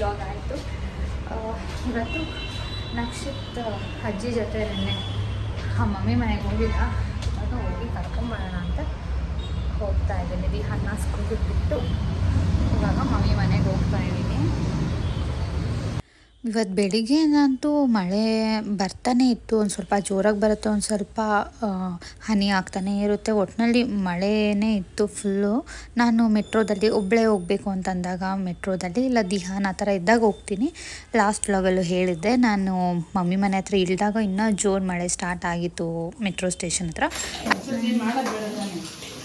Blog ಆಯಿತು. ಇವತ್ತು ನಕ್ಷಿತ್ ಅಜ್ಜಿ ಜೊತೆ ನೆನ್ನೆ ಆ ಮಮ್ಮಿ ಮನೆಗೆ ಹೋಗಿಲ್ಲ ಇವಾಗ ಹೋಗಿ ಕರ್ಕೊಂಬರೋಣ ಅಂತ ಹೋಗ್ತಾ ಇದ್ದೀನಿ. ಅನ್ನ ಸ್ಕೂಲಿಗೆ ಬಿಟ್ಟು ಇವಾಗ ಮಮ್ಮಿ ಮನೆಗೆ ಹೋಗ್ತಾ ಇದ್ದೀನಿ. ಇವತ್ತು ಬೆಳಿಗ್ಗೆನಂತೂ ಮಳೆ ಬರ್ತಾನೆ ಇತ್ತು ಒಂದು ಸ್ವಲ್ಪ ಜೋರಾಗಿ ಬರುತ್ತೆ ಒಂದು ಸ್ವಲ್ಪ ಹನಿ ಆಗ್ತಾನೆ ಇರುತ್ತೆ. ಒಟ್ಟಿನಲ್ಲಿ ಮಳೆನೇ ಇತ್ತು ಫುಲ್ಲು ನಾನು ಮೆಟ್ರೋದಲ್ಲಿ ಒಬ್ಬಳೇ ಹೋಗಬೇಕು ಅಂತಂದಾಗ ಮೆಟ್ರೋದಲ್ಲಿ ಇಲ್ಲ ದಿಹಾನ್ ಆ ಥರ ಇದ್ದಾಗ ಹೋಗ್ತೀನಿ. ಲಾಸ್ಟ್ ವ್ಲಾಗಲ್ಲೂ ಹೇಳಿದ್ದೆ ನಾನು ಮಮ್ಮಿ ಮನೆ ಹತ್ರ ಇಳಿದಾಗ ಇನ್ನೂ ಜೋರು ಮಳೆ ಸ್ಟಾರ್ಟ್ ಆಗಿತ್ತು ಮೆಟ್ರೋ ಸ್ಟೇಷನ್ ಹತ್ರ.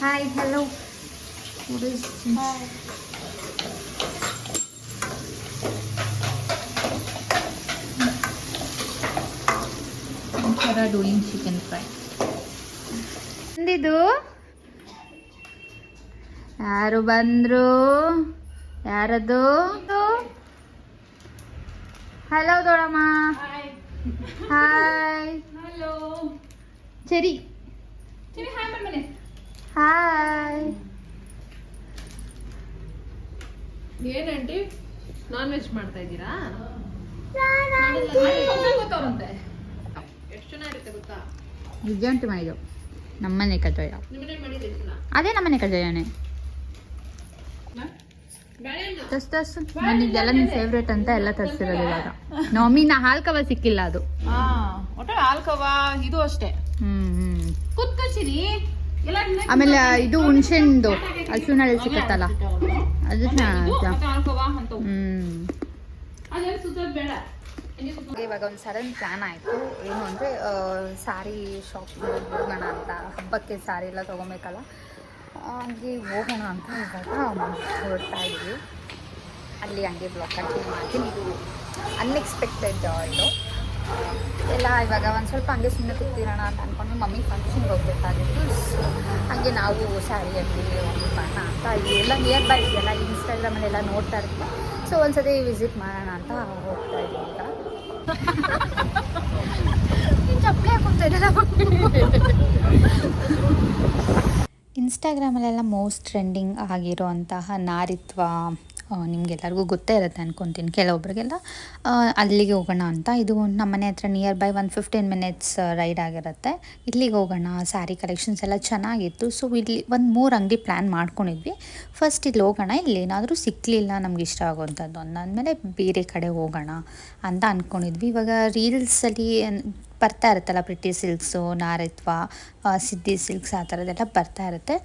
ಹಾಯ್ ಹಲೋ ಒಂಥರ ಡೂಯಿಂಗ್ ಚಿಕನ್ ಫ್ರೈ ಬಂದಿದ್ದು? ಯಾರು ಬಂದ್ರು? ಯಾರದು? ಹಲೋ ದೊಡಮ್ಮ. ಹಾಯ್ ಹಲೋ ಸರಿ ಹಾಯ್ ಏನಂಟಿ ನಾನ್ ವೆಜ್ ಮಾಡ್ತಾ ಇದ್ದೀರಾ? ಗೊತ್ತವ್ರಂತೆ ಗೊತ್ತಾ? ನಿಜಂಟು ಮಾಡಿದ್ದು ನಮ್ಮನೆ ಕಜ್ಜಾಯ ಅದೇ ನಮ್ಮನೆ ಕಜ್ಜಾಯನೇ ತಸ್ ತಸ್. ನನಗೆಲ್ಲ ನಿನ್ನ ಫೇವ್ರೇಟ್ ಅಂತ ಎಲ್ಲ ತರಿಸಿರೋದು ಇವಾಗ. ನಮ್ಮಿ ನಾ ಹಾಲ್ ಕವ ಸಿಕ್ಕಿಲ್ಲ ಅದು. ಹಾ ಒಟ್ಟ ಆಲ್ಕವಾ ಇದು ಅಷ್ಟೇ. ಹ್ಮ್ ಆಮೇಲೆ ಇದು ಹುಣ್ಸೆಣ್ದು ಹಸುನಲ್ಲಿ ಸಿಕ್ಕತ್ತಲ್ಲ? ಅದು ಚೆನ್ನಾಗಿ ಹ್ಮ್. ಇವಾಗ ಒಂದು ಸಡನ್ ಪ್ಲಾನ್ ಆಯಿತು. ಏನು ಅಂದರೆ ಸಾರಿ ಶಾಪ್ ಹೋಗೋಣ ಅಂತ. ಹಬ್ಬಕ್ಕೆ ಸಾರಿ ಎಲ್ಲ ತೊಗೊಬೇಕಲ್ಲ. ಹಂಗೆ ಹೋಗೋಣ ಅಂತ ಇವಾಗ ಹೊರಡ್ತಾ ಇದ್ದೀವಿ ಅಲ್ಲಿ ಹಂಗೆ ಬ್ಲಾಕ್ ಕಂಟಿನ್ಯೂ ಮಾಡ್ತೀನಿ. ಇದು ಅನ್ಎಕ್ಸ್ಪೆಕ್ಟೆಡ್ ಇದು ಎಲ್ಲ ಇವಾಗ ಒಂದು ಸ್ವಲ್ಪ ಹಂಗೆ ಸುಮ್ಮನೆ ಕೂತಿರೋಣ ಅಂತ ಅಂದ್ಕೊಂಡು ಮಮ್ಮಿ ಫಂಕ್ಷನ್ಗೆ ಹೋಗ್ಬೇಕಾಗಿತ್ತು. ಸೊ ಹಾಗೆ ನಾವು ಸ್ಯಾರಿಯಲ್ಲಿ ಹೋಗೋಣ ಅಂತ. ಎಲ್ಲ ನಿಯರ್ ಬೈ ಇದೆಯಲ್ಲ ಇನ್ಸ್ಟಾಗ್ರಾಮಲ್ಲೆಲ್ಲ ನೋಡ್ತಾ ಇರ್ತೀವಿ. ಸೊ ಒಂದ್ಸತಿ ವಿಸಿಟ್ ಮಾಡೋಣ ಅಂತ ಹೋಗ್ತಾ ಇದ್ದೀವಿ ಈಗ. ಚಪ್ಪಲಿ ಹಾಕೊಂತ ಇನ್ಸ್ಟಾಗ್ರಾಮಲ್ಲೆಲ್ಲ ಮೋಸ್ಟ್ ಟ್ರೆಂಡಿಂಗ್ ಆಗಿರೋ ಅಂತಹ ನಾರಿತ್ವ ನಿಮ್ಗೆಲ್ಲರಿಗೂ ಗೊತ್ತೇ ಇರುತ್ತೆ ಅನ್ಕೊತೀನಿ ಕೆಲವೊಬ್ರಿಗೆಲ್ಲ. ಅಲ್ಲಿಗೆ ಹೋಗೋಣ ಅಂತ. ಇದು ನಮ್ಮ ಮನೆ ಹತ್ರ ನಿಯರ್ ಬೈ ಒಂದು ಫಿಫ್ಟೀನ್ ಮಿನಿಟ್ಸ್ ರೈಡ್ ಆಗಿರುತ್ತೆ. ಇಲ್ಲಿಗೆ ಹೋಗೋಣ. ಸ್ಯಾರಿ ಕಲೆಕ್ಷನ್ಸ್ ಎಲ್ಲ ಚೆನ್ನಾಗಿತ್ತು. ಸೊ ಇಲ್ಲಿ ಒಂದು ಮೂರು ಅಂಗಡಿ ಪ್ಲ್ಯಾನ್ ಮಾಡ್ಕೊಂಡಿದ್ವಿ. ಫಸ್ಟ್ ಇಲ್ಲಿ ಹೋಗೋಣ. ಇಲ್ಲಿ ಏನಾದರೂ ಸಿಕ್ಕಲಿಲ್ಲ ನಮ್ಗೆ ಇಷ್ಟ ಆಗೋವಂಥದ್ದು ಅಂದಾದಮೇಲೆ ಬೇರೆ ಕಡೆ ಹೋಗೋಣ ಅಂತ ಅಂದ್ಕೊಂಡಿದ್ವಿ ಇವಾಗ ರೀಲ್ಸಲ್ಲಿ ಬರ್ತಾ ಇರುತ್ತಲ್ಲ ಪ್ರಿಟಿ ಸಿಲ್ಕ್ಸು ನಾರಿತ್ವ ಸಿದ್ದಿ ಸಿಲ್ಕ್ಸ್ ಆ ಥರದ್ದೆಲ್ಲ ಬರ್ತಾ ಇರುತ್ತೆ.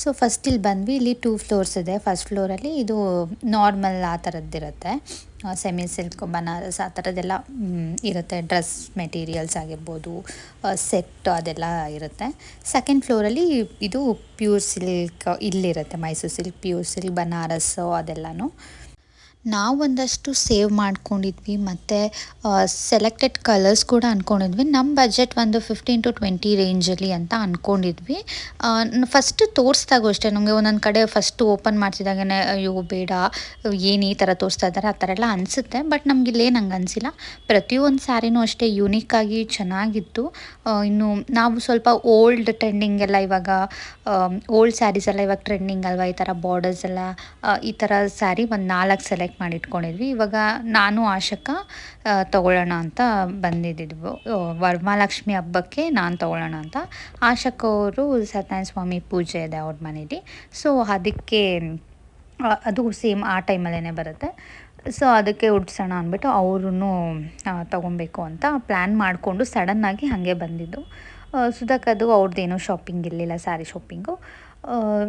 ಸೊ ಫಸ್ಟ್ ಇಲ್ಲಿ ಬಂದ್ವಿ, ಇಲ್ಲಿ ಟೂ ಫ್ಲೋರ್ಸ್ ಇದೆ. ಫಸ್ಟ್ ಫ್ಲೋರಲ್ಲಿ ಇದು ನಾರ್ಮಲ್ ಆ ಥರದ್ದಿರುತ್ತೆ ಸೆಮಿ ಸಿಲ್ಕ್ ಬನಾರಸ್ ಆ ಥರದ್ದೆಲ್ಲ ಇರುತ್ತೆ. ಡ್ರೆಸ್ ಮೆಟೀರಿಯಲ್ಸ್ ಆಗಿರ್ಬೋದು ಸೆಟ್ ಅದೆಲ್ಲ ಇರುತ್ತೆ. ಸೆಕೆಂಡ್ ಫ್ಲೋರಲ್ಲಿ ಇದು pure silk ಇಲ್ಲಿರುತ್ತೆ. Mysore silk pure silk Banaras ಅದೆಲ್ಲನೂ. ನಾವು ಒಂದಷ್ಟು ಸೇವ್ ಮಾಡ್ಕೊಂಡಿದ್ವಿ ಮತ್ತು ಸೆಲೆಕ್ಟೆಡ್ ಕಲರ್ಸ್ ಕೂಡ ಅಂದ್ಕೊಂಡಿದ್ವಿ ನಮ್ಮ ಬಜೆಟ್ ಒಂದು ಫಿಫ್ಟೀನ್ ಟು ಟ್ವೆಂಟಿ ರೇಂಜಲ್ಲಿ ಅಂತ ಅಂದ್ಕೊಂಡಿದ್ವಿ ಫಸ್ಟ್ ತೋರಿಸ್ದಾಗೂ ಅಷ್ಟೇ. ನಮಗೆ ಒಂದೊಂದು ಕಡೆ ಫಸ್ಟ್ ಓಪನ್ ಮಾಡ್ತಿದ್ದಾಗೇ ಅಯ್ಯೋ, ಬೇಡ, ಏನು ಈ ಥರ ತೋರಿಸ್ತಾ ಇದ್ದಾರೆ ಆ ಥರ ಎಲ್ಲ ಅನಿಸುತ್ತೆ. ಬಟ್ ನಮ್ಗೆ ಇಲ್ಲೇನು ಹಂಗೆ ಅನಿಸಿಲ್ಲ. ಪ್ರತಿಯೊಂದು ಸ್ಯಾರಿನೂ ಅಷ್ಟೇ ಯೂನಿಕ್ಕಾಗಿ ಚೆನ್ನಾಗಿತ್ತು. ಇನ್ನು ನಾವು ಸ್ವಲ್ಪ ಓಲ್ಡ್ ಟ್ರೆಂಡಿಂಗ್ ಎಲ್ಲ ಇವಾಗ ಓಲ್ಡ್ ಸ್ಯಾರೀಸ್ ಎಲ್ಲ ಇವಾಗ ಟ್ರೆಂಡಿಂಗ್ ಅಲ್ವಾ? ಈ ಥರ ಬಾರ್ಡರ್ಸ್ ಎಲ್ಲ ಈ ಥರ ಸ್ಯಾರಿ ಒಂದು ನಾಲ್ಕು ಸೆಲೆಕ್ಟ್ ಮಾಡಿ ಇಟ್ಕೊಂಡಿದ್ವಿ ಇವಾಗ ನಾನು ಆಶಕ ತಗೊಳ್ಳೋಣ ಅಂತ ಬಂದಿದ್ದಿದ್ವು. ವರಮಹಾಲಕ್ಷ್ಮಿ ಹಬ್ಬಕ್ಕೆ ನಾನು ತಗೊಳ್ಳೋಣ ಅಂತ. ಆಶಕ ಅವರು ಸತ್ಯನಾರಾಯಣ ಸ್ವಾಮಿ ಪೂಜೆ ಇದೆ ಅವ್ರ ಮನೇಲಿ. ಸೊ ಅದಕ್ಕೆ ಅದು ಸೇಮ್ ಆ ಟೈಮಲ್ಲೇ ಬರುತ್ತೆ. ಸೊ ಅದಕ್ಕೆ ಉಡ್ಸೋಣ ಅಂದ್ಬಿಟ್ಟು ಅವ್ರೂ ತೊಗೊಬೇಕು ಅಂತ ಪ್ಲ್ಯಾನ್ ಮಾಡಿಕೊಂಡು ಸಡನ್ನಾಗಿ ಹಾಗೆ ಬಂದಿದ್ದು. ಸುಧಾಕದು ಅವ್ರದ್ದೇನೋ ಶಾಪಿಂಗ್ ಇರಲಿಲ್ಲ ಸ್ಯಾರಿ ಶಾಪಿಂಗು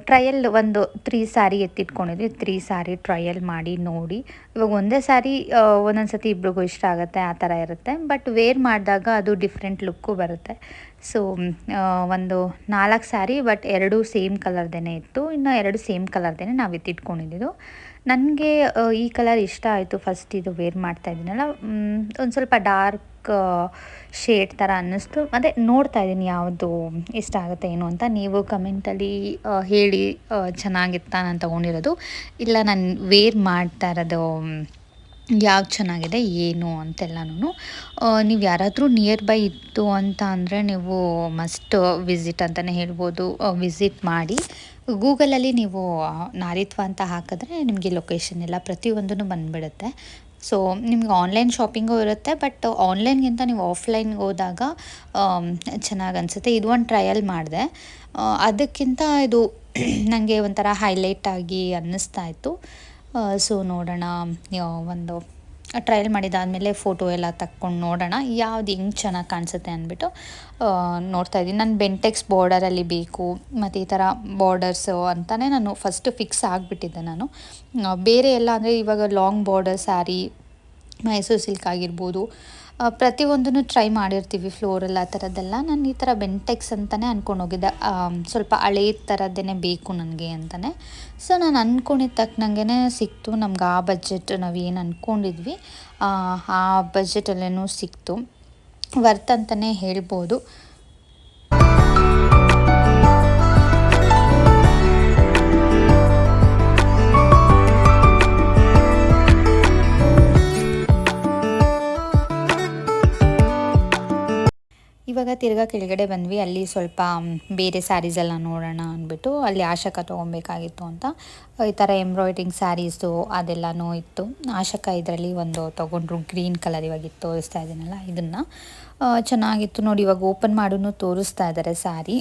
ಟ್ರಯಲ್ ಒಂದು ತ್ರೀ ಸ್ಯಾರಿ ಎತ್ತಿಟ್ಕೊಂಡಿದ್ವಿ. ತ್ರೀ ಸ್ಯಾರಿ ಟ್ರಯಲ್ ಮಾಡಿ, ನೋಡಿ. ಇವಾಗ ಒಂದೇ ಸ್ಯಾರಿ ಒಂದೊಂದು ಸತಿ ಇಬ್ರಿಗೂ ಇಷ್ಟ ಆಗುತ್ತೆ, ಆ ಥರ ಇರುತ್ತೆ. ಬಟ್ ವೇರ್ ಮಾಡಿದಾಗ ಅದು ಡಿಫ್ರೆಂಟ್ ಲುಕ್ಕು ಬರುತ್ತೆ. ಸೊ ಒಂದು ನಾಲ್ಕು ಸ್ಯಾರಿ ಬಟ್ ಎರಡು ಸೇಮ್ ಕಲರ್ದೇ ಇತ್ತು. ಇನ್ನು ಎರಡು ಸೇಮ್ ಕಲರ್ದೇ ನಾವು ಎತ್ತಿಟ್ಕೊಂಡಿದ್ದು ನನಗೆ ಈ ಕಲರ್ ಇಷ್ಟ ಆಯಿತು. ಫಸ್ಟ್ ಇದು ವೇರ್ ಮಾಡ್ತಾ ಇದ್ದೀನಲ್ಲ. ಒಂದು ಸ್ವಲ್ಪ ಡಾರ್ಕ್ ಶೇಡ್ ಥರ ಅನ್ನಿಸ್ತು. ಅದೇ ನೋಡ್ತಾ ಇದ್ದೀನಿ ಯಾವುದು ಇಷ್ಟ ಆಗುತ್ತೆ ಏನು ಅಂತ. ನೀವು ಕಮೆಂಟಲ್ಲಿ ಹೇಳಿ ಚೆನ್ನಾಗಿತ್ತ ಚೆನ್ನಾಗಿತ್ತಾ ನಾನು ತೊಗೊಂಡಿರೋದು. ಇಲ್ಲ ನಾನು ವೇರ್ ಮಾಡ್ತಾ ಇರೋದು ಯಾವ್ದು ಚೆನ್ನಾಗಿದೆ, ಏನು ಅಂತೆಲ್ಲನೂ ನೀವು ಯಾರಾದರೂ ನಿಯರ್ ಬೈ ಇತ್ತು ಅಂತ ಅಂದರೆ ನೀವು ಮಸ್ಟ್ ವಿಸಿಟ್ ಅಂತಲೇ ಹೇಳ್ಬೋದು. ವಿಸಿಟ್ ಮಾಡಿ. ಗೂಗಲಲ್ಲಿ ನೀವು ನಾರಿತ್ವ ಅಂತ ಹಾಕಿದ್ರೆ ನಿಮಗೆ ಲೊಕೇಶನ್ ಎಲ್ಲ ಪ್ರತಿಯೊಂದೂ ಬಂದುಬಿಡುತ್ತೆ. ಸೊ ನಿಮ್ಗೆ ಆನ್ಲೈನ್ ಶಾಪಿಂಗು ಇರುತ್ತೆ ಬಟ್ ಆನ್ಲೈನ್ಗಿಂತ ನೀವು ಆಫ್ಲೈನ್ಗೆ ಹೋದಾಗ ಚೆನ್ನಾಗಿ ಅನಿಸುತ್ತೆ. ಇದು ಒಂದು ಟ್ರಯಲ್ ಮಾಡಿದೆ. ಅದಕ್ಕಿಂತ ಇದು ನನಗೆ ಒಂಥರ ಹೈಲೈಟ್ ಆಗಿ ಅನ್ನಿಸ್ತಾ ಇತ್ತು. ಸೊ ನೋಡೋಣ ಒಂದು ಟ್ರಯಲ್ ಮಾಡಿದಾದಮೇಲೆ ಫೋಟೋ ಎಲ್ಲ ತಕ್ಕೊಂಡು ನೋಡೋಣ. ಯಾವ್ದು ಹೆಂಗೆ ಚೆನ್ನಾಗಿ ಕಾಣಿಸುತ್ತೆ ಅಂದ್ಬಿಟ್ಟು ನೋಡ್ತಾ ಇದ್ದೀನಿ. ನಾನು ಬೆಂಟೆಕ್ಸ್ ಬಾರ್ಡರಲ್ಲಿ ಬೇಕು, ಮತ್ತು ಈ ಥರ ಬಾರ್ಡರ್ಸು ಅಂತಲೇ ನಾನು ಫಸ್ಟ್ ಫಿಕ್ಸ್ ಆಗಿಬಿಟ್ಟಿದ್ದೆ ನಾನು. ಬೇರೆ ಎಲ್ಲ ಅಂದರೆ ಇವಾಗ long border sari Mysore silk ಆಗಿರ್ಬೋದು ಪ್ರತಿಯೊಂದನ್ನು ಟ್ರೈ ಮಾಡಿರ್ತೀವಿ ಫ್ಲೋರಲ್ ಆ ಥರದ್ದೆಲ್ಲ ನಾನು ಈ ಥರ ಬೆಂಟೆಕ್ಸ್ ಅಂತಲೇ ಅಂದ್ಕೊಂಡು ಹೋಗಿದ್ದೆ. ಸ್ವಲ್ಪ ಹಳೇ ಥರದ್ದೇ ಬೇಕು ನನಗೆ ಅಂತಲೇ ಸೊ ನಾನು ಅಂದ್ಕೊಂಡಿದ್ದ ತಕ್ಕನಂಗೆ ಸಿಕ್ತು. ನಮ್ಗೆ ಆ ಬಜೆಟ್ ನಾವು ಏನು ಅಂದ್ಕೊಂಡಿದ್ವಿ ಆ, ಆ ಬಜೆಟಲ್ಲೇ ಸಿಕ್ತು. ವರ್ತ್ ಅಂತಲೇ ಹೇಳ್ಬೋದು. ಇವಾಗ ತಿರ್ಗಾ ಕೆಳಗಡೆ ಬಂದ್ವಿ. ಅಲ್ಲಿ ಸ್ವಲ್ಪ ಬೇರೆ ಸ್ಯಾರೀಸ್ ಎಲ್ಲ ನೋಡೋಣ ಅಂದ್ಬಿಟ್ಟು ಅಲ್ಲಿ ಆಶಕ ತೊಗೊಬೇಕಾಗಿತ್ತು ಅಂತ. ಈ ಥರ ಎಂಬ್ರಾಯ್ಡ್ರಿಂಗ್ ಸ್ಯಾರೀಸು ಅದೆಲ್ಲನೂ ಇತ್ತು. ಆಶಕ ಇದರಲ್ಲಿ ಒಂದು ತೊಗೊಂಡ್ರು ಗ್ರೀನ್ ಕಲರ್ ಇವಾಗ ಇತ್ತು ತೋರಿಸ್ತಾ ಇದ್ದೀನಲ್ಲ ಇದನ್ನು. ಚೆನ್ನಾಗಿತ್ತು ನೋಡಿ, ಇವಾಗ ಓಪನ್ ಮಾಡೂ ತೋರಿಸ್ತಾ ಇದ್ದಾರೆ ಸ್ಯಾರಿ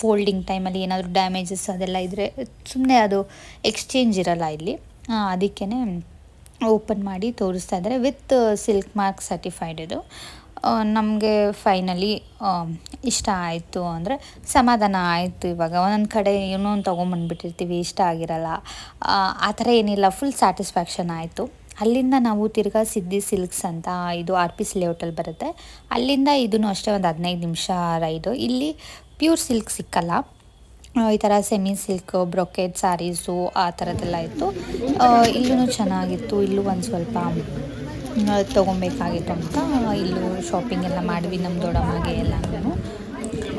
ಫೋಲ್ಡಿಂಗ್ ಟೈಮಲ್ಲಿ ಏನಾದರೂ ಡ್ಯಾಮೇಜಸ್ ಅದೆಲ್ಲ ಇದ್ದರೆ ಸುಮ್ಮನೆ ಅದು ಎಕ್ಸ್ಚೇಂಜ್ ಇರಲ್ಲ ಇಲ್ಲಿ. ಅದಕ್ಕೇ ಓಪನ್ ಮಾಡಿ ತೋರಿಸ್ತಾ ಇದ್ದಾರೆ ವಿತ್ ಸಿಲ್ಕ್ ಮಾರ್ಕ್ ಸರ್ಟಿಫೈಡ್ ಇದು. ನಮಗೆ ಫೈನಲಿ ಇಷ್ಟ ಆಯಿತು ಅಂದರೆ ಸಮಾಧಾನ ಆಯಿತು ಇವಾಗ. ಒಂದೊಂದು ಕಡೆ ಏನೋ ಒಂದು ತೊಗೊಂಬಂದ್ಬಿಟ್ಟಿರ್ತೀವಿ ಇಷ್ಟ ಆಗಿರಲ್ಲ. ಆ, ಥರ ಏನಿಲ್ಲ ಫುಲ್ ಸ್ಯಾಟಿಸ್ಫ್ಯಾಕ್ಷನ್ ಆಯಿತು. ಅಲ್ಲಿಂದ ನಾವು ತಿರ್ಗಾ ಸಿದ್ದಿ ಸಿಲ್ಕ್ಸ್ ಅಂತ ಇದು ಆರ್ ಪಿ ಲೇಔಟಲ್ಲಿ ಬರುತ್ತೆ. ಅಲ್ಲಿಂದ ಇದೂ ಅಷ್ಟೇ ಒಂದು ಹದಿನೈದು ನಿಮಿಷ ರೈಡು. ಇಲ್ಲಿ ಪ್ಯೂರ್ ಸಿಲ್ಕ್ ಸಿಕ್ಕಲ್ಲ. ಈ ಥರ ಸೆಮಿ ಸಿಲ್ಕ್ ಬ್ರೊಕೆಟ್ ಸ್ಯಾರೀಸು ಆ ಥರದ್ದೆಲ್ಲ ಇತ್ತು. ಇಲ್ಲೂ ಚೆನ್ನಾಗಿತ್ತು. ಇಲ್ಲೂ ಒಂದು ಸ್ವಲ್ಪ ತೊಗೊಬೇಕಾಗಿತ್ತು ಅಂತ ಇಲ್ಲೂ ಶಾಪಿಂಗ್ ಎಲ್ಲ ಮಾಡಿದ್ವಿ ನಮ್ಮ ದೊಡ್ಡಮ್ಮಗೆ ಎಲ್ಲನೂ.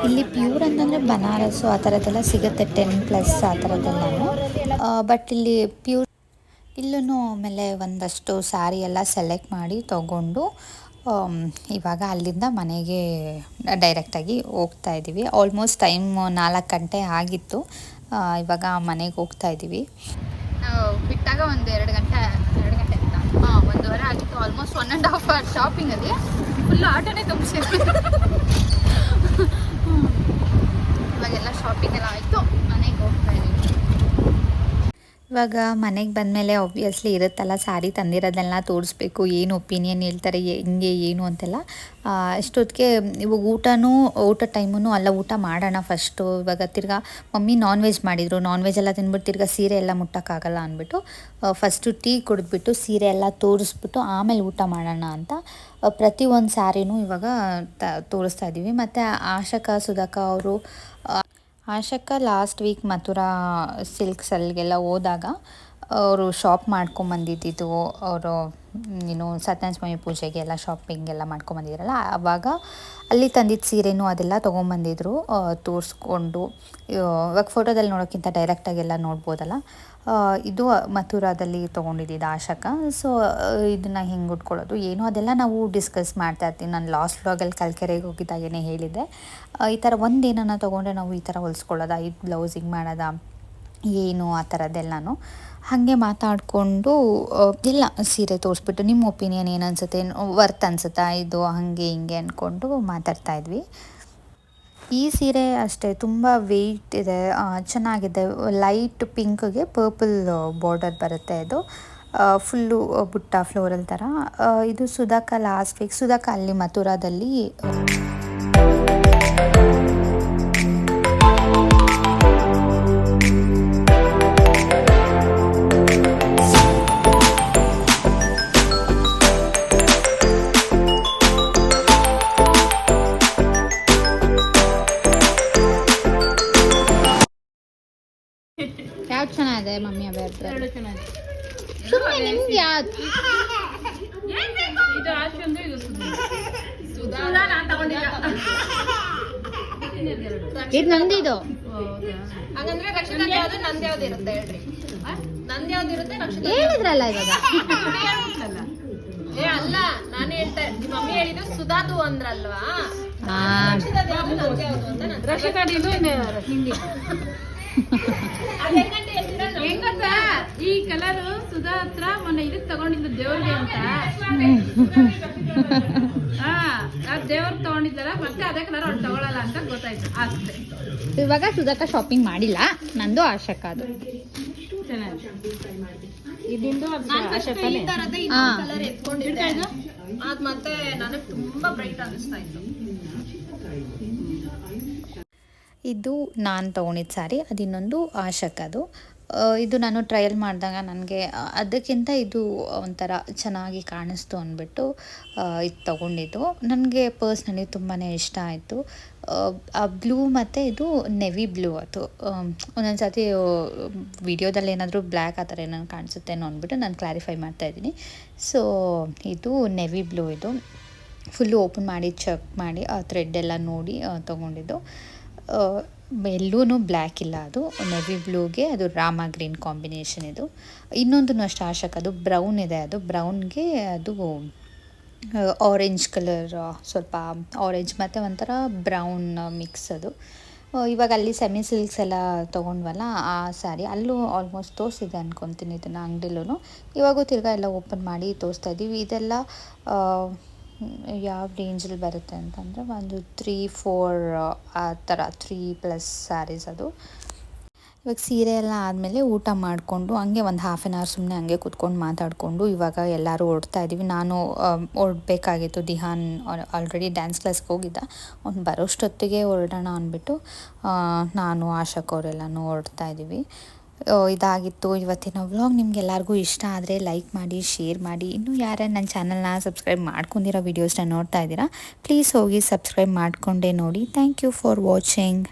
ಇಲ್ಲಿ ಪ್ಯೂರ್ ಅಂತಂದರೆ ಬನಾರಸ್ಸು ಆ ಥರದ್ದೆಲ್ಲ ಸಿಗುತ್ತೆ ಟೆನ್ ಪ್ಲಸ್ ಆ ಥರದ್ದೆಲ್ಲ ಬಟ್ ಇಲ್ಲಿ ಪ್ಯೂರ್ ಇಲ್ಲೂ ಆಮೇಲೆ ಒಂದಷ್ಟು ಸ್ಯಾರಿ ಎಲ್ಲ ಸೆಲೆಕ್ಟ್ ಮಾಡಿ ತಗೊಂಡು ಇವಾಗ ಅಲ್ಲಿಂದ ಮನೆಗೆ ಡೈರೆಕ್ಟಾಗಿ ಹೋಗ್ತಾ ಇದ್ದೀವಿ. ಆಲ್ಮೋಸ್ಟ್ ಟೈಮ್ ನಾಲ್ಕು ಗಂಟೆ ಆಗಿತ್ತು. ಇವಾಗ ಮನೆಗೆ ಹೋಗ್ತಾ ಇದ್ದೀವಿ. ಬಿಟ್ಟಾಗ ಒಂದು ಎರಡು ಗಂಟೆ ಒಂದೂವರೆ ಆಗಿತ್ತು almost one and half hour ಶಾಪಿಂಗಲ್ಲಿ ಫುಲ್ ಆಟೋನೇ ತುಂಬಿಸಿದ್ವಿ ಇವಾಗೆಲ್ಲ ಶಾಪಿಂಗ್ ಎಲ್ಲ ಆಯಿತು. ಇವಾಗ ಮನೆಗೆ ಬಂದಮೇಲೆ ಆಬ್ವಿಯಸ್ಲಿ ಇರುತ್ತಲ್ಲ ಸ್ಯಾರಿ ತಂದಿರೋದೆಲ್ಲ ತೋರಿಸ್ಬೇಕು, ಏನು ಒಪಿನಿಯನ್ ಹೇಳ್ತಾರೆ ಹೆಂಗೆ, ಏನು ಅಂತೆಲ್ಲ. ಎಷ್ಟೊತ್ತಿಗೆ ಇವಾಗ ಊಟನೂ, ಊಟ ಟೈಮೂ ಅಲ್ಲ, ಊಟ ಮಾಡೋಣ ಫಸ್ಟು ಇವಾಗ ತಿರ್ಗಾ ಮಮ್ಮಿ ನಾನ್ ವೆಜ್ ಮಾಡಿದರು ನಾನ್ ವೆಜ್ ಎಲ್ಲ ತಿಂದ್ಬಿಟ್ಟು ತಿರ್ಗಾ ಸೀರೆ ಎಲ್ಲ ಮುಟ್ಟೋಕ್ಕಾಗಲ್ಲ ಅಂದ್ಬಿಟ್ಟು ಫಸ್ಟು ಟೀ ಕುಡಿದ್ಬಿಟ್ಟು ಸೀರೆ ಎಲ್ಲ ತೋರಿಸ್ಬಿಟ್ಟು ಆಮೇಲೆ ಊಟ ಮಾಡೋಣ ಅಂತ ಪ್ರತಿ ಪ್ರತಿಯೊಂದು ಸ್ಯಾರಿನೂ ಇವಾಗ ತ, ತೋರಿಸ್ತಾ ಇದ್ದೀವಿ ಮತ್ತು ಆಶಕ, ಸುಧಾಕ ಅವರು ಆಶಕ್ಕ ಲಾಸ್ಟ್ ವೀಕ್ ಮಥುರಾ ಸಿಲ್ಕ್ ಸಲ್ಗೆಲ್ಲ ಹೋದಾಗ ಅವರು ಶಾಪ್ ಮಾಡ್ಕೊಂಬಂದಿದ್ದು ಅವರು, ಏನು, ಸತ್ಯನಾರಾಯಣ ಪೂಜೆಗೆ ಎಲ್ಲ ಶಾಪಿಂಗ್ ಎಲ್ಲ ಮಾಡ್ಕೊಂಬಂದಿದ್ರಲ್ಲ ಆವಾಗ ಅಲ್ಲಿ ತಂದಿದ್ದ ಸೀರೆನೂ ಅದೆಲ್ಲ ತೊಗೊಂಬಂದಿದ್ರು ತೋರಿಸ್ಕೊಂಡು ಇವಾಗ ಫೋಟೋದಲ್ಲಿ ನೋಡೋಕ್ಕಿಂತ ಡೈರೆಕ್ಟಾಗೆಲ್ಲ ನೋಡ್ಬೋದಲ್ಲ. ಇದು ಮಥುರಾದಲ್ಲಿ ತೊಗೊಂಡಿದ್ದು ಆಶಕ. ಸೊ ಇದನ್ನು ಹೆಂಗೆ ಉಟ್ಕೊಳ್ಳೋದು. ಏನು ಅದೆಲ್ಲ ನಾವು ಡಿಸ್ಕಸ್ ಮಾಡ್ತಾ ಇರ್ತೀನಿ ನಾನು ಲಾಸ್ಟ್ ವ್ಲಾಗಲ್ಲಿ ಕಲ್ಕೆರೆಗೆ ಹೋಗಿದ್ದಾಗೇ ಹೇಳಿದ್ದೆ. ಈ ಥರ ಒಂದು ಏನನ್ನು ತೊಗೊಂಡ್ರೆ ನಾವು ಈ ಥರ ಹೊಲಿಸ್ಕೊಳ್ಳೋದು? ಇದು ಬ್ಲೌಸಿಂಗ್ ಮಾಡೋದ? ಏನು ಆ ಥರದ್ದೆಲ್ಲನೂ ಹಾಗೆ ಮಾತಾಡಿಕೊಂಡು ಎಲ್ಲ ಸೀರೆ ತೋರಿಸ್ಬಿಟ್ಟು ನಿಮ್ಮ ಒಪಿನಿಯನ್ ಏನು ಅನಿಸುತ್ತೆ? ವರ್ತ್ ಅನಿಸುತ್ತಾ? ಇದು ಹಾಗೆ ಹಿಂಗೆ ಅಂದ್ಕೊಂಡು ಮಾತಾಡ್ತಾ ಇದ್ವಿ. ಈ ಸೀರೆ ಅಷ್ಟೇ, ತುಂಬ ವೆಯ್ಟ್ ಇದೆ ಚೆನ್ನಾಗಿದೆ. ಲೈಟ್ ಪಿಂಕ್ಗೆ ಪರ್ಪಲ್ ಬಾರ್ಡರ್ ಬರುತ್ತೆ ಇದು. ಫುಲ್ಲು ಬುಟ್ಟ ಫ್ಲೋರಲ್ ಥರ ಇದು ಸುಧಾಕ ಲಾಸ್ಟ್ ವೀಕ್ ಸುಧಾಕ ಅಲ್ಲಿ ಮಥುರಾದಲ್ಲಿ ಚೆನ್ನಾಗಿದೆ ಮಮ್ಮಿ ಚೆನ್ನಾಗಿದೆ ಸುಮ್ಮನೆ ನಿಮ್ಗೆ ಯಾವ್ದು? ಇದು ನಂದಿದು ಹೌದಾ? ಹಂಗಂದ್ರೆ ರಕ್ಷಣಾ ನಂದು ಯಾವ್ದು? ಇರುತ್ತೆ ಹೇಳ್ರಿ. ನಂದು ಯಾವ್ದಿರುತ್ತೆ ನಕ್ಷತ್ರ ಹೇಳಿದ್ರಲ್ಲ ಇವಾಗ. ಏ ಅಲ್ಲ ನಾನು ಹೇಳ್ತಾ ನಿಮ್ಮ ಮಮ್ಮಿ ಹೇಳಿದ್ದು ಸುಧಾತು ಅಂದ್ರಲ್ವಾ? ರಕ್ಷಿತಾದ್ ಹೆಂಗತ್ತ? ಈ ಕಲರ್ ಸುಧಾ ಹತ್ರ ಮೊನ್ನೆ ಇದಕ್ ತಗೊಂಡಿದ್ದು ದೇವ್ರಿಗೆ ಅಂತ. ಹಾ ಆ ದೇವ್ರಿಗೆ ತಗೊಂಡಿದ್ದಾರ ಮತ್ತೆ ಅದೇ ಕಲರ್ ಅವ್ರು ತಗೊಳಲ್ಲ ಅಂತ ಗೊತ್ತಾಯ್ತು ಅಷ್ಟೇ ಇವಾಗ ಸುಧಾಕ ಶಾಪಿಂಗ್ ಮಾಡಿಲ್ಲ ನಂದು ಆಶಕ ಅದು ಇದಿಂದು ಈ. ಇನ್ನೊಂದ್ colour ಎತ್ಕೊಂಡಿದ್ದೆ. ಅದ್ ಮತ್ತೆ ನನಗ್ ತುಂಬಾ ಬ್ರೈಟ್ ಅನಿಸ್ತಾ ಇತ್ತು. ಇದು ನಾನು ತೊಗೊಂಡಿದ್ದ ಸಾರಿ ಅದು ಇನ್ನೊಂದು ಆಶಕ್ ಅದು ಆ, ಇದು ನಾನು ಟ್ರಯಲ್ ಮಾಡಿದಾಗ ನನಗೆ ಅದಕ್ಕಿಂತ ಇದು ಒಂಥರ ಚೆನ್ನಾಗಿ ಕಾಣಿಸ್ತು ಅಂದ್ಬಿಟ್ಟು ಇದು ತೊಗೊಂಡಿದ್ದು. ನನಗೆ ಪರ್ಸ್ನಲಿ ತುಂಬಾ ಇಷ್ಟ ಆಯಿತು. ಆ ಬ್ಲೂ ಮತ್ತು ಇದು ನೆವಿ ಬ್ಲೂ ಅದು. ಒಂದೊಂದು ಸರ್ತಿ ವಿಡಿಯೋದಲ್ಲಿ ಏನಾದರೂ ಬ್ಲ್ಯಾಕ್ ಆ ಥರ ಏನಾದ್ರು ಕಾಣಿಸುತ್ತೇನೋ ಅಂದ್ಬಿಟ್ಟು ನಾನು ಕ್ಲಾರಿಫೈ ಮಾಡ್ತಾಯಿದ್ದೀನಿ ಸೊ ಇದು ನೆವಿ ಬ್ಲೂ ಇದು. ಫುಲ್ಲು ಓಪನ್ ಮಾಡಿ ಚೆಕ್ ಮಾಡಿ, ಆ ಥ್ರೆಡ್ ಎಲ್ಲ ನೋಡಿ ತೊಗೊಂಡಿದ್ದು. ಎಲ್ಲೂ ಬ್ಲ್ಯಾಕ್ ಇಲ್ಲ ಅದು. ನೆವಿ ಬ್ಲೂಗೆ ಅದು ರಾಮ ಗ್ರೀನ್ ಕಾಂಬಿನೇಷನ್ ಇದು. ಇನ್ನೊಂದು ಅಷ್ಟು ಆಶಕ್, ಅದು ಬ್ರೌನ್ ಇದೆ ಅದು. ಬ್ರೌನ್ಗೆ ಅದು ಆರೆಂಜ್ ಕಲರ್ ಸ್ವಲ್ಪ ಆರೆಂಜ್ ಮತ್ತು ಒಂಥರ ಬ್ರೌನ್ ಮಿಕ್ಸ್ ಅದು. ಇವಾಗ ಅಲ್ಲಿ ಸೆಮಿ ಸಿಲ್ಕ್ಸ್ ಎಲ್ಲ ತೊಗೊಂಡ್ವಲ್ಲ, ಆ ಸ್ಯಾರಿ ಅಲ್ಲೂ ಆಲ್ಮೋಸ್ಟ್ ತೋರಿಸಿದೆ ಅಂದ್ಕೊತೀನಿ ಇದನ್ನು ಅಂಗಡಿಲೂ ಇವಾಗೂ ತಿರ್ಗಾ ಎಲ್ಲ ಓಪನ್ ಮಾಡಿ ತೋರಿಸ್ತಾ ಇದ್ದೀವಿ ಇದೆಲ್ಲ ಯಾವ ರೇಂಜಲ್ಲಿ ಬರುತ್ತೆ ಅಂತಂದರೆ ಒಂದು ತ್ರೀ ಫೋರ್ ಆ ಥರ ತ್ರೀ ಪ್ಲಸ್ ಸ್ಯಾರೀಸ್ ಅದು. ಇವಾಗ ಸೀರೆ ಎಲ್ಲ ಆದಮೇಲೆ ಊಟ ಮಾಡಿಕೊಂಡು ಹಂಗೆ ಒಂದು ಹಾಫ್ ಆನ್ ಅವರ್ ಸುಮ್ಮನೆ ಹಂಗೆ ಕೂತ್ಕೊಂಡು ಮಾತಾಡಿಕೊಂಡು ಇವಾಗ ಎಲ್ಲರೂ ಓಡ್ತಾ ಇದ್ದೀವಿ ನಾನು ಓಡಬೇಕಾಗಿತ್ತು. ದಿಹಾನ್ ಆಲ್ರೆಡಿ ಡ್ಯಾನ್ಸ್ ಕ್ಲಾಸ್ಗೆ ಹೋಗಿದ್ದ. ಅವ್ನು ಬರೋಷ್ಟೊತ್ತಿಗೆ ಹೊರಡೋಣ ಅಂದ್ಬಿಟ್ಟು ನಾನು, ಆಶಕ್ ಅವರೆಲ್ಲನೂ ಓಡ್ತಾ ಇದ್ದೀವಿ ಇದಾಗಿತ್ತು. ಇವತ್ತಿನ ವ್ಲಾಗ್ ನಿಮ್ಗೆ ಎಲ್ಲರಿಗೂ ಇಷ್ಟ ಆದರೆ ಲೈಕ್ ಮಾಡಿ ಶೇರ್ ಮಾಡಿ. ಇನ್ನೂ ಯಾರ್ಯಾರು ನನ್ನ ಚಾನಲ್ನ ಸಬ್ಸ್ಕ್ರೈಬ್ ಮಾಡ್ಕೊಂಡಿರೋ ವೀಡಿಯೋಸ್ನ ನೋಡ್ತಾ ಇದ್ದೀರಾ ಪ್ಲೀಸ್ ಹೋಗಿ ಸಬ್ಸ್ಕ್ರೈಬ್ ಮಾಡಿಕೊಂಡೇ ನೋಡಿ. Thank you for watching